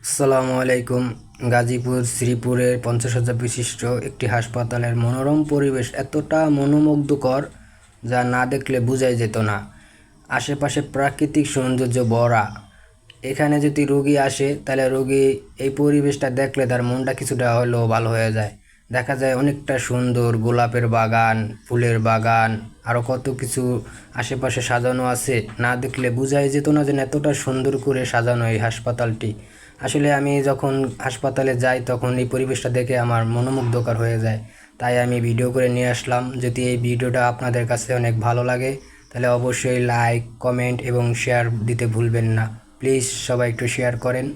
আসসালামু আলাইকুম। গাজীপুর, শ্রীপুরের পঞ্চাশ হাজার বিশিষ্ট একটি হাসপাতালের মনোরম পরিবেশ এতটা মনোমুগ্ধকর যা না দেখলে বোঝাই যেত না। আশেপাশে প্রাকৃতিক সৌন্দর্য ভরা। এখানে যদি রুগী আসে, তাহলে রুগী এই পরিবেশটা দেখলে তার মনটা কিছুটা হলেও ভালো হয়ে যায়। দেখা যায় অনেকটা সুন্দর গোলাপের বাগান, ফুলের বাগান আরও কত কিছু আশেপাশে সাজানো আছে। না দেখলে বোঝাই যেত না যে এতটা সুন্দর করে সাজানো এই হাসপাতালটি। আসলে আমি যখন হাসপাতালে যাই, তখন এই পরিবেশটা দেখে আমার মনোমুগ্ধকর হয়ে যায়। তাই আমি ভিডিও করে নিয়ে আসলাম। যদি এই ভিডিওটা আপনাদের কাছে অনেক ভালো লাগে, তাহলে অবশ্যই লাইক, কমেন্ট এবং শেয়ার দিতে ভুলবেন না। প্লিজ সবাই একটু শেয়ার করেন।